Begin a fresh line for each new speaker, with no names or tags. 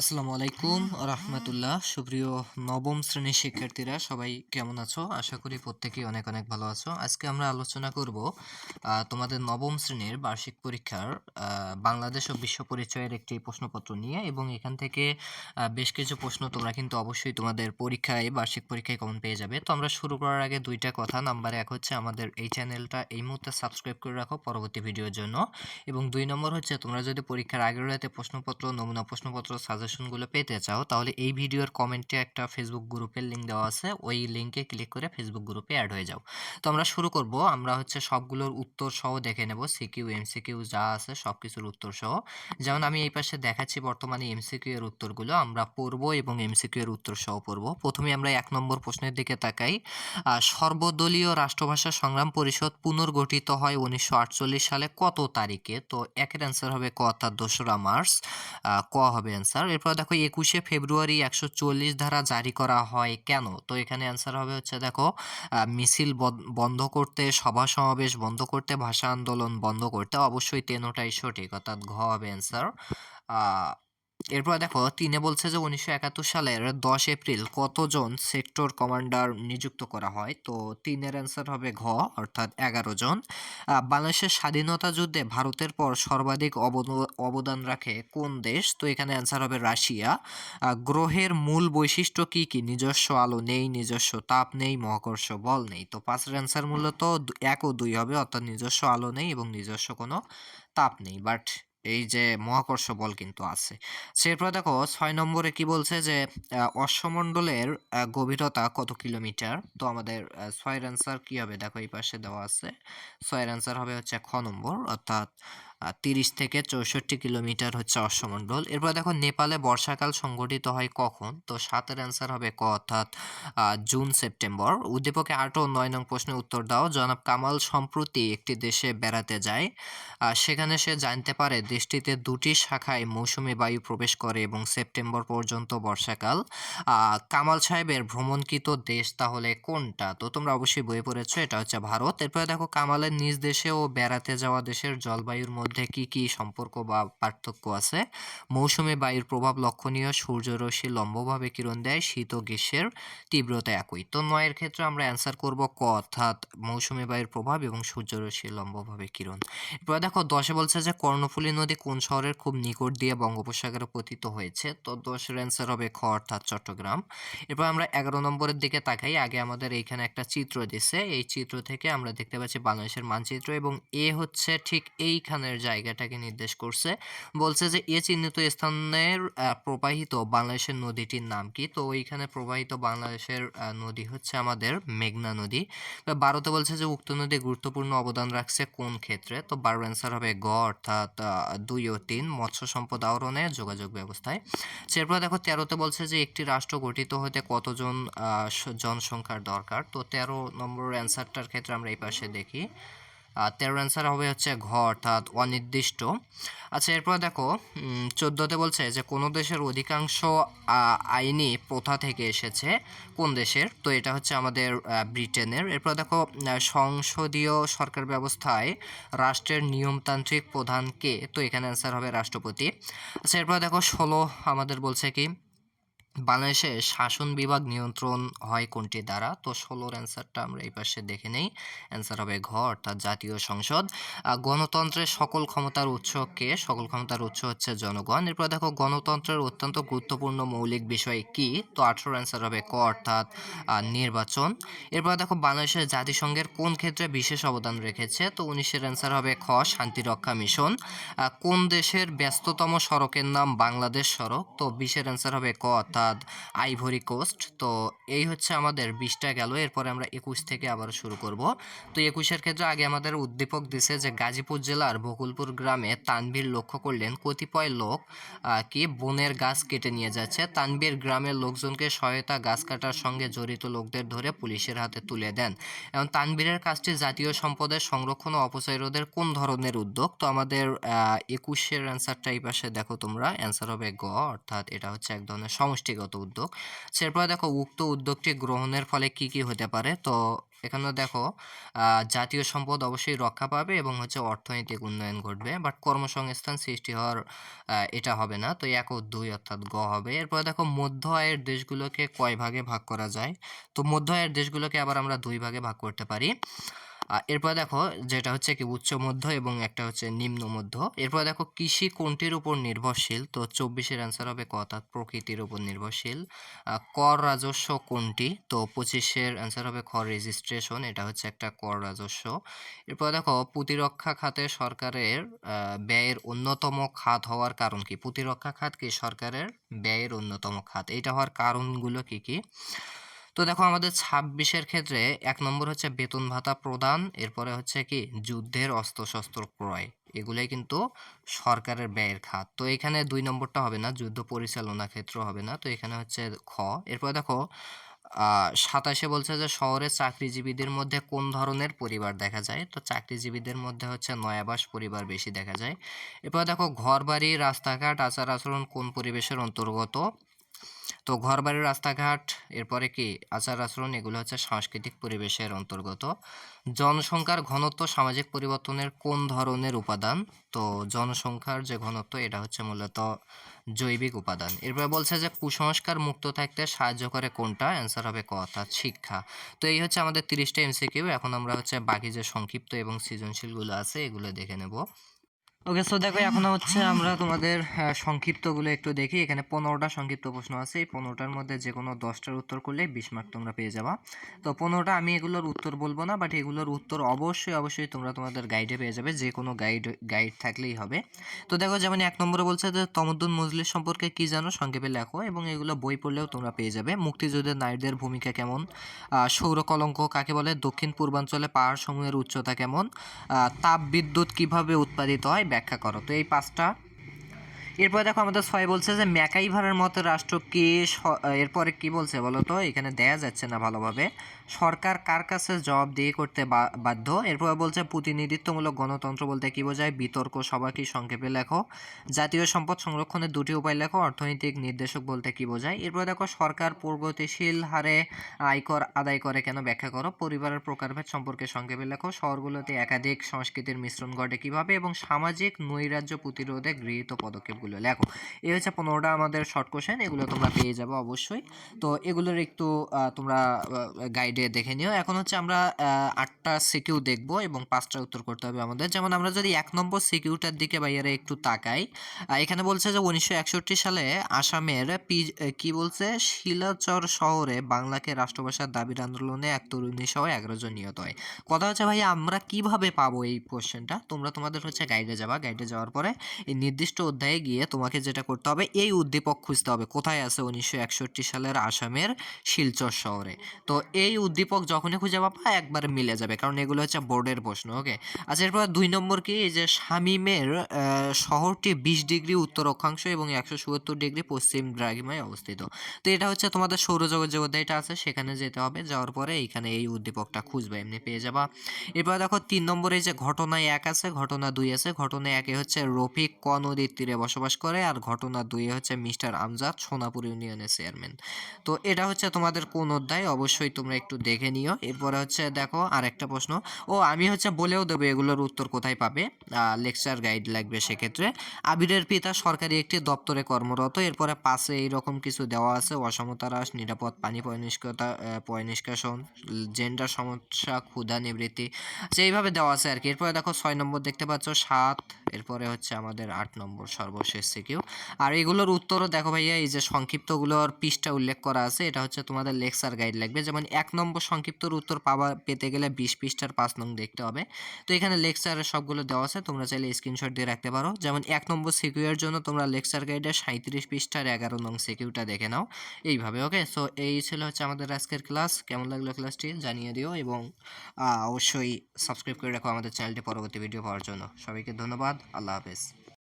আসসালামু আলাইকুম রহমতুল্লাহ। সুপ্রিয় নবম শ্রেণির শিক্ষার্থীরা, সবাই কেমন আছো? আশা করি প্রত্যেকেই অনেক অনেক ভালো আছো। আজকে আমরা আলোচনা করব তোমাদের নবম শ্রেণির বার্ষিক পরীক্ষার বাংলাদেশ ও বিশ্ব পরিচয়ের একটি প্রশ্নপত্র নিয়ে এবং এখান থেকে বেশ কিছু প্রশ্ন তোমরা কিন্তু অবশ্যই তোমাদের পরীক্ষায়, বার্ষিক পরীক্ষায় কমন পেয়ে যাবে। তো আমরা শুরু করার আগে দুইটা কথা। নাম্বার এক হচ্ছে, আমাদের এই চ্যানেলটা এই মুহূর্তে সাবস্ক্রাইব করে রাখো পরবর্তী ভিডিওর জন্য। এবং দুই নম্বর হচ্ছে, তোমরা যদি পরীক্ষার আগের রাতে প্রশ্নপত্র, নমুনা প্রশ্নপত্র সাজেশনগুলো পেতে চাও, তাহলে এই ভিডিওর কমেন্টে একটা ফেসবুক গ্রুপের লিঙ্ক দেওয়া আছে, ওই লিঙ্কে ক্লিক করে ফেসবুক গ্রুপে অ্যাড হয়ে যাও। তো আমরা শুরু করব, আমরা হচ্ছে সবগুলোর উত্তর সহ দেখে নেব সিকিউ এমসিকিউ যা আছে সব কিছুর উত্তর সহ। যেমন আমি এই পাশে দেখাচ্ছি বর্তমানে এমসিকিউ এর উত্তরগুলো, আমরা পড়ব এবং এমসিকিউ এর উত্তর সহ পড়ব। প্রথমে আমরা এক নম্বর প্রশ্নের দিকে তাকাই। সর্বদলীয় রাষ্ট্রভাষা সংগ্রাম পরিষদ পুনর্গঠিত হয় উনিশশো আটচল্লিশ সালে কত তারিখে? তো একের অ্যান্সার হবে ক অর্থাৎ দোসরা মার্চ ক হবে অ্যান্সার এরপর দেখো একুশে ফেব্রুয়ারি একশো চল্লিশ ধারা জারি করা হয়। কেন? তো এখানে অ্যান্সার হবে হচ্ছে, দেখো মিছিল বন- বন্ধ করতে, সভা সমাবেশ বন্ধ করতে, ভাষা আন্দোলন বন্ধ করতে, অবশ্যই তেনোটাই সঠিক, অর্থাৎ ঘ হবে অ্যান্সার এরপর দেখো, তিনে বলছে যে উনিশশো একাত্তর সালের দশ এপ্রিল কতজন সেক্টর কমান্ডার নিযুক্ত করা হয়? তো তিনের অ্যান্সার হবে ঘ, অর্থাৎ এগারো জন। বাংলাদেশের স্বাধীনতা যুদ্ধে ভারতের পর সর্বাধিক অবদ- অবদান রাখে কোন দেশ? তো এখানে অ্যান্সার হবে রাশিয়া। গ্রহের মূল বৈশিষ্ট্য কি কি? নিজস্ব আলো নেই, নিজস্ব তাপ নেই, মহাকর্ষ বল নেই। তো পাঁচের অ্যান্সার মূলত এক ও দুই হবে, অর্থাৎ নিজস্ব আলো নেই এবং নিজস্ব কোনো তাপ নেই। বাট এই যে মহাকর্ষ বল কিন্তু আছে। সেরপর দেখো ছয় নম্বরে কি বলছে যে অশ্বমণ্ডলের গভীরতা কত কিলোমিটার? তো আমাদের ছয়ের অ্যান্সার কি হবে? দেখো এই পাশে দেওয়া আছে। ছয়ের অ্যান্সার হবে হচ্ছে খ নম্বর, অর্থাৎ তিরিশ থেকে চৌষট্টি কিলোমিটার হচ্ছে অশ্বমণ্ডল। এরপর দেখো, নেপালে বর্ষাকাল সংঘটিত হয় কখন? তো সাতের অ্যান্সার হবে ক, অর্থাৎ জুন, সেপ্টেম্বর। উদ্দীপকে আট ও নয় নং প্রশ্নের উত্তর দাও। জনাব কামাল সম্প্রতি একটি দেশে বেড়াতে যায়। সেখানে সে জানতে পারে দেশটিতে দুটি শাখায় মৌসুমী বায়ু প্রবেশ করে এবং সেপ্টেম্বর পর্যন্ত বর্ষাকাল। কামাল সাহেবের ভ্রমণকৃত দেশ তাহলে কোনটা? তো তোমরা অবশ্যই বই পড়েছো, এটা হচ্ছে ভারত। এরপরে দেখো, কামালের নিজ দেশে ও বেড়াতে যাওয়া দেশের জলবায়ুর মধ্যে কি কি সম্পর্ক বা পার্থক্য আছে? মৌসুমী বায়ুর প্রভাব লক্ষণীয়, সূর্যরশ্মি লম্বভাবে কিরণ দেয়, শীত ও গ্রীষ্মের তীব্রতা একই। তো নয়ের ক্ষেত্রে আমরা অ্যান্সার করব ক, অর্থাৎ মৌসুমী বায়ুর প্রভাব এবং সূর্যরশ্মি লম্বভাবে কিরণ। এরপর দেখো, দশে বলছে যে কর্ণফুলী নদী কোন শহরের খুব নিকট দিয়ে বঙ্গোপসাগরে পতিত হয়েছে? তো দশের অ্যান্সার হবে খ, অর্থাৎ চট্টগ্রাম। এরপর আমরা এগারো নম্বরের দিকে তাকাই। আগে আমাদের এইখানে একটা চিত্র দিছে। এই চিত্র থেকে আমরা দেখতে পাচ্ছি বাংলাদেশের মানচিত্র এবং এ হচ্ছে ঠিক এইখানের জায়গাটাকে নির্দেশ করছে। বলছে যে, এ চিহ্নিত স্থানের প্রবাহিত বাংলাদেশের নদীটির নাম কি? তো ওইখানে প্রবাহিত বাংলাদেশের নদী হচ্ছে আমাদের মেঘনা নদী। বারোতে বলছে যে, উক্ত নদী গুরুত্বপূর্ণ অবদান রাখছে কোন ক্ষেত্রে? তো বারো অ্যান্সার হবে গ, অর্থাৎ দুই ও তিন, মৎস্য সম্পদ আহরণে যোগাযোগ ব্যবস্থায়। এরপর দেখো, তেরোতে বলছে যে, একটি রাষ্ট্র গঠিত হতে কতজন জনসংখ্যার দরকার? তো তেরো নম্বর অ্যান্সারটার ক্ষেত্রে আমরা এই পাশে দেখি। আহ, তেরো অ্যান্সার হবে হচ্ছে ঘ অর্থাৎ অনির্দিষ্ট। আচ্ছা এরপর দেখো চোদ্দোতে বলছে যে কোনো দেশের অধিকাংশ আইনি প্রথা থেকে এসেছে কোন দেশের? তো এটা হচ্ছে আমাদের ব্রিটেনের। এরপর দেখো সংসদীয় সরকার ব্যবস্থায় রাষ্ট্রের নিয়মতান্ত্রিক প্রধান কে? তো এখানে অ্যান্সার হবে রাষ্ট্রপতি। আচ্ছা এরপর দেখো ষোলো আমাদের বলছে কি? বাংলাদেশে শাসন বিভাগ নিয়ন্ত্রণ হয় কোনটি দ্বারা? তো ষোলোর অ্যান্সারটা আমরা এই পাশে দেখে নেই। অ্যান্সার হবে ঘ, অর্থাৎ জাতীয় সংসদ। গণতন্ত্রের সকল ক্ষমতার উৎস কে? সকল ক্ষমতার উৎস হচ্ছে জনগণ। এরপর দেখো, গণতন্ত্রের অত্যন্ত গুরুত্বপূর্ণ মৌলিক বিষয় কি? তো আঠেরোর অ্যান্সার হবে ক, অর্থাৎ নির্বাচন। এরপর দেখো, বাংলাদেশের জাতিসংঘের কোন ক্ষেত্রে বিশেষ অবদান রেখেছে? তো উনিশের অ্যান্সার হবে খ শান্তিরক্ষা মিশন। কোন দেশের ব্যস্ততম সড়কের নাম বাংলাদেশ সড়ক? তো বিশের অ্যান্সার হবে ক, অর্থাৎ আইভরি কোস্ট তো এই হচ্ছে আমাদের বিশটা গেল। এরপরে আমরা একুশ থেকে আবার শুরু করব। তো একুশের ক্ষেত্রে আগে আমাদের উদ্দীপক দিছে যে গাজীপুর জেলার বকুলপুর গ্রামে তানভীর লক্ষ্য করলেন, কতিপয় লোক কি বনের গাছ কেটে নিয়ে যাচ্ছে। তানভীর গ্রামের লোকজনকে সহায়তা, গাছ কাটার সঙ্গে জড়িত লোকদের ধরে পুলিশের হাতে তুলে দেন। এবং তানভীরের কাজটি জাতীয় সম্পদের সংরক্ষণ ও অপচয় রোধের কোন ধরনের উদ্যোগ? তো আমাদের একুশের অ্যান্সারটা এই পাশে দেখো তোমরা। অ্যান্সার হবে গ, অর্থাৎ এটা হচ্ছে এক ধরনের সমষ্টিগত উদ্যোগ। সেরপর দেখো, উক্ত উদ্যোগটি গ্রহণের ফলে কি কি হতে পারে? তো এখানে দেখো জাতীয় সম্পদ অবশ্যই রক্ষা পাবে এবং হচ্ছে অর্থনৈতিক উন্নয়ন ঘটবে, বাট কর্মসংস্থান সৃষ্টি হওয়ার এটা হবে না। তো এক ও দুই অর্থাৎ গ হবে। এরপরে দেখো, মধ্য আয়ের দেশগুলোকে কয় ভাগে ভাগ করা যায়? তো মধ্য আয়ের দেশগুলোকে আবার আমরা দুই ভাগে ভাগ করতে পারি। এরপর দেখো যেটা হচ্ছে কি উচ্চ মধ্য এবং একটা হচ্ছে নিম্ন মধ্য। এরপর দেখো কৃষি কোনটির উপর নির্ভরশীল? তো চব্বিশের অ্যান্সার হবে ক, অর্থাৎ প্রকৃতির উপর নির্ভরশীল। কর রাজস্ব কোনটি? তো পঁচিশের অ্যান্সার হবে খ রেজিস্ট্রেশন এটা হচ্ছে একটা কর রাজস্ব। এরপর দেখো প্রতিরক্ষা খাতে সরকারের ব্যয়ের অন্যতম খাত হওয়ার কারণ কি? প্রতিরক্ষা খাত কি? সরকারের ব্যয়ের অন্যতম খাত। এটা হওয়ার কারণগুলো কি কি? তো দেখো আমাদের ছাব্বিশের ক্ষেত্রে এক নম্বর হচ্ছে বেতন ভাতা প্রদান, এরপরে হচ্ছে কি যুদ্ধের অস্ত্রশস্ত্র ক্রয়, এগুলোই কিন্তু সরকারের ব্যয়ের খাত। তো এখানে দুই নম্বরটা হবে না, যুদ্ধ পরিচালনা ক্ষেত্র হবে না, তো এখানে হচ্ছে খ। এরপরে দেখো সাতাশে বলছে যে শহরে চাকরিজীবীদের মধ্যে কোন ধরনের পরিবার দেখা যায়? তো চাকরিজীবীদের মধ্যে হচ্ছে নয়াবাস পরিবার বেশি দেখা যায়। এরপর দেখো ঘর বাড়ি রাস্তাঘাট, আচার আচরণ কোন পরিবেশের অন্তর্গত? তো ঘরবাড়ি, রাস্তাঘাট, এরপরে কি আচার আচরণ, এগুলো হচ্ছে সাংস্কৃতিক পরিবেশের অন্তর্গত। জনসংখ্যার ঘনত্ব সামাজিক পরিবর্তনের কোন ধরনের উপাদান? তো জনসংখ্যার যে ঘনত্ব, এটা হচ্ছে মূলত জৈবিক উপাদান। এরপরে বলছে যে কুসংস্কার মুক্ত থাকতে সাহায্য করে কোনটা? অ্যান্সার হবে ক, অর্থাৎ শিক্ষা। তো এই হচ্ছে আমাদের তিরিশটা এমসিকিউ এখন আমরা হচ্ছে বাকি যে সংক্ষিপ্ত এবং সৃজনশীলগুলো আছে, এগুলো দেখে নেব। ওকে সো দেখো, এখন হচ্ছে আমরা তোমাদের সংক্ষিপ্তগুলো একটু দেখি। এখানে পনেরোটা সংক্ষিপ্ত প্রশ্ন আছে। এই পনেরোটার মধ্যে যে কোনো দশটার উত্তর করলে বিশ মার্ক তোমরা পেয়ে যাবা। তো পনেরোটা আমি এগুলোর উত্তর বলব না বাট এগুলোর উত্তর অবশ্যই অবশ্যই তোমরা তোমাদের গাইডে পেয়ে যাবে। যে কোনো গাইড গাইড থাকলেই হবে। তো দেখো, যেমন এক নম্বরে বলছে যে, তমদ্দুন মজলিস সম্পর্কে কি জানো? সংক্ষেপে লেখো, এবং এগুলো বই পড়লেও তোমরা পেয়ে যাবে। মুক্তিযুদ্ধের নারীদের ভূমিকা কেমন? সৌর কলঙ্ক কাকে বলে? দক্ষিণ পূর্বাঞ্চলে পাহাড় সমূহের উচ্চতা কেমন? তাপ বিদ্যুৎ কীভাবে উৎপাদিত হয়? ব্যাখ্যা করো। তো এই পাঁচটা। এরপরে দেখো আমাদের ছয় বলছে যে, ম্যাকাইভারের মতো রাষ্ট্র কি এরপরে কি বলছে বলো তো? এখানে দেয়া যাচ্ছে না ভালোভাবে। সরকার কার কাছে জবাবদিহি করতে বা- বাধ্য? এরপরে বলছে, প্রতিনিধিত্বমূলক গণতন্ত্র বলতে কি বোঝায়? বিতর্ক সভা কি সংক্ষেপে লেখো। জাতীয় সম্পদ সংরক্ষণের দুটি উপায় লেখো। অর্থনৈতিক নির্দেশক বলতে কি বোঝায়? এরপরে দেখো, সরকার প্রগতিশীল হারে আয়কর আদায় করে কেন ব্যাখ্যা করো? পরিবারের প্রকারভেদ সম্পর্কে সংক্ষেপে লেখো। শহরগুলোতে একাধিক সংস্কৃতির মিশ্রণ ঘটে কীভাবে এবং সামাজিক নৈরাজ্য প্রতিরোধে গৃহীত পদক্ষেপগুলো লেখো। এই হচ্ছে পনেরোটা আমাদের শর্ট কোশ্চেন। এগুলো তোমরা পেয়ে যাবে অবশ্যই। তো এগুলোর একটু তোমরা গাইডে দেখে নিও। এখন হচ্ছে আমরা আটটা সিকিউ দেখব এবং পাঁচটা উত্তর করতে হবে আমাদের। যেমন আমরা যদি এক নম্বর সিকিউটার দিকে বাইরে একটু তাকাই এখানে বলছে যে উনিশশো একষট্টি সালে আসামের পি কি বলছে? শিলাচর শহরে বাংলাকে রাষ্ট্রভাষার দাবির আন্দোলনে এক তরুণী সহ এগারো জন নিহত হয়। কথা হচ্ছে ভাই আমরা কীভাবে পাবো এই কোশ্চেনটা তোমরা তোমাদের হচ্ছে গাইডে যাবা। গাইডে যাওয়ার পরে এই নির্দিষ্ট অধ্যায়ে গিয়ে তোমাকে যেটা করতে হবে, এই উদ্দীপক খুঁজতে হবে। কোথায় আছে উনিশশো একষট্টি সালের আসামের শিলচর শহরে? তো এই উদ্দীপক যখনই খুঁজে পাবা, একবার মিলে যাবে। কারণ এগুলো হচ্ছে বোর্ডের প্রশ্ন ওকে আচ্ছা এরপর দুই নম্বর কি? যে শামিমের শহরটি বিশ ডিগ্রি উত্তর অক্ষাংশ এবং একশো চুয়াত্তর ডিগ্রি পশ্চিম দ্রাঘিমায় অবস্থিত। তো এটা হচ্ছে তোমাদের সৌরজগৎ যে অধ্যায়টা আছে, সেখানে যেতে হবে। যাওয়ার পরে এইখানে এই উদ্দীপকটা খুঁজবে, এমনি পেয়ে যাবা। এরপর দেখো, তিন নম্বরে যে ঘটনায় এক আছে, ঘটনা দুই আছে। ঘটনা একে হচ্ছে রফিক ক নদীর তীরে বসবাস করে আর ঘটনা দুই হচ্ছে মিস্টার আমজাদ সোনাপুর ইউনিয়নের চেয়ারম্যান। তো এটা হচ্ছে তোমাদের কোন অধ্যায়, অবশ্যই তোমরা একটু দেখে নিও। এরপরে হচ্ছে দেখো আরেকটা প্রশ্ন। ও, আমি হচ্ছে বলেও দেবো এগুলোর উত্তর কোথায় পাবে। লেকচার গাইড লাগবে সেক্ষেত্রে। আবিরের পিতা সরকারি একটি দপ্তরে কর্মরত। এরপরে পাশে এইরকম কিছু দেওয়া আছে। অসমতা হ্রাস, নিরাপদ, পানি পয়নিষ্কতা পয়নিষ্কাশন জেন্ডার সমস্যা, ক্ষুধা নিবৃত্তি। আচ্ছা এইভাবে দেওয়া আছে আর কি এরপরে দেখো ছয় নম্বর দেখতে পাচ্ছ, সাত। এরপরে হচ্ছে আমাদের আট নম্বর সর্বশেষ সিকিউ আর এগুলোর উত্তরও দেখো ভাইয়া, এই যে সংক্ষিপ্তগুলোর পৃষ্ঠা উল্লেখ করা আছে, এটা হচ্ছে তোমাদের লেকচার গাইড লাগবে। যেমন এক নম্বর সংক্ষিপ্তর উত্তর পাওয়া পেতে গেলে বিশ পৃষ্ঠার পাঁচ নং দেখতে হবে। তো এখানে লেকচারের সবগুলো দেওয়া আছে, তোমরা চাইলে স্ক্রিনশট দিয়ে রাখতে পারো। যেমন এক নম্বর সিকিউর জন্য তোমরা লেকচার গাইডে সাঁত্রিশ পৃষ্ঠার এগারো নং সিকিউটা দেখে নাও। এইভাবে ওকে সো এই ছিল হচ্ছে আমাদের আজকের ক্লাস কেমন লাগল ক্লাসটি জানিয়ে দিও এবং অবশ্যই সাবস্ক্রাইব করে রাখো আমাদের চ্যানেলটি পরবর্তী ভিডিও পাওয়ার জন্য। সবাইকে ধন্যবাদ। আল্লাহ হাফেজ।